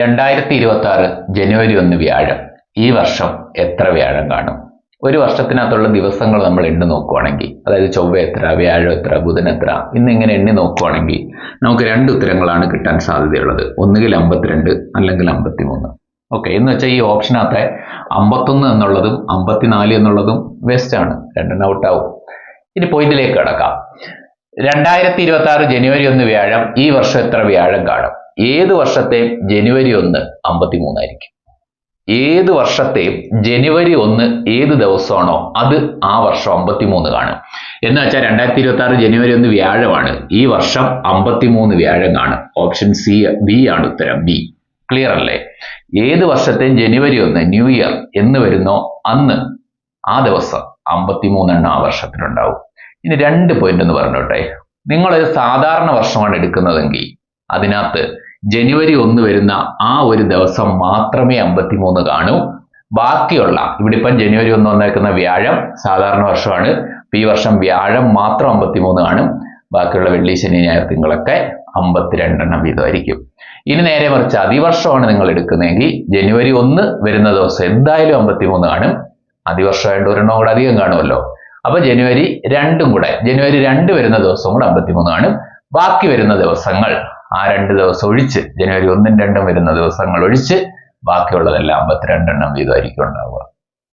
രണ്ടായിരത്തി ഇരുപത്തി ആറ് ജനുവരി ഒന്ന് വ്യാഴം. ഈ വർഷം എത്ര വ്യാഴം കാണും? ഒരു വർഷത്തിനകത്തുള്ള ദിവസങ്ങൾ നമ്മൾ എണ്ണി നോക്കുവാണെങ്കിൽ അതായത് ചൊവ്വ എത്ര വ്യാഴം എത്ര ബുധൻ എത്ര ഇന്നിങ്ങനെ എണ്ണി നോക്കുവാണെങ്കിൽ നമുക്ക് രണ്ട് ഉത്തരങ്ങളാണ് കിട്ടാൻ സാധ്യതയുള്ളത്. ഒന്നുകിൽ അമ്പത്തിരണ്ട് അല്ലെങ്കിൽ അമ്പത്തിമൂന്ന്. ഓക്കെ എന്ന് വെച്ചാൽ ഈ ഓപ്ഷനകത്തെ അമ്പത്തൊന്ന് എന്നുള്ളതും അമ്പത്തിനാല് എന്നുള്ളതും വേസ്റ്റ് ആണ്. രണ്ടെണ്ണം ഔട്ടാവും ഇനി പോയിന്റിലേക്ക് കിടക്കാം. രണ്ടായിരത്തി ഇരുപത്തി ആറ് ജനുവരി ഒന്ന് വ്യാഴം ഈ വർഷം എത്ര വ്യാഴം കാണും? ഏത് വർഷത്തെ ജനുവരി ഒന്ന് അമ്പത്തിമൂന്നായിരിക്കും? ഏത് വർഷത്തെ ജനുവരി ഒന്ന് ഏത് ദിവസമാണോ അത് ആ വർഷം അമ്പത്തിമൂന്ന് കാണും. എന്ന് വെച്ചാൽ രണ്ടായിരത്തി ഇരുപത്തി ആറ് ജനുവരി ഒന്ന് വ്യാഴമാണ്. ഈ വർഷം അമ്പത്തിമൂന്ന് വ്യാഴം കാണും. ഓപ്ഷൻ സി ബി ആണ് ഉത്തരം. ബി. ക്ലിയർ അല്ലേ? ഏത് വർഷത്തെ ജനുവരി ഒന്ന് ന്യൂ ഇയർ എന്ന് വരുന്നോ അന്ന് ആ ദിവസം അമ്പത്തിമൂന്നെണ്ണം ആ വർഷത്തിലുണ്ടാവും. ഇനി രണ്ട് പോയിന്റ് എന്ന് പറഞ്ഞോട്ടെ. നിങ്ങൾ സാധാരണ വർഷമാണ് എടുക്കുന്നതെങ്കിൽ അതിനകത്ത് ജനുവരി ഒന്ന് വരുന്ന ആ ഒരു ദിവസം മാത്രമേ അമ്പത്തിമൂന്ന് കാണൂ. ബാക്കിയുള്ള ഇവിടെ ഇപ്പം ജനുവരി ഒന്ന് വന്നേക്കുന്ന വ്യാഴം സാധാരണ വർഷമാണ്. ഈ വർഷം വ്യാഴം മാത്രം അമ്പത്തിമൂന്ന് കാണും. ബാക്കിയുള്ള വെള്ളി ശനി ഞായർ തിങ്കളൊക്കെ അമ്പത്തിരണ്ടെണ്ണം വീതമായിരിക്കും. ഇനി നേരെ മറിച്ച് അതിവർഷമാണ് നിങ്ങൾ എടുക്കുന്നതെങ്കിൽ ജനുവരി ഒന്ന് വരുന്ന ദിവസം എന്തായാലും അമ്പത്തിമൂന്ന് കാണും. അതിവർഷമായിട്ട് ഒരെണ്ണം കൂടെ അധികം കാണുമല്ലോ. അപ്പൊ ജനുവരി രണ്ടും കൂടെ ജനുവരി രണ്ട് വരുന്ന ദിവസം കൂടെ അമ്പത്തിമൂന്ന് കാണും. ബാക്കി വരുന്ന ദിവസങ്ങൾ ആ രണ്ട് ദിവസം ഒഴിച്ച് ജനുവരി ഒന്നും രണ്ടും വരുന്ന ദിവസങ്ങൾ ഒഴിച്ച് ബാക്കിയുള്ളതെല്ലാം അമ്പത്തിരണ്ടെണ്ണം വീതമായിരിക്കും ഉണ്ടാവുക.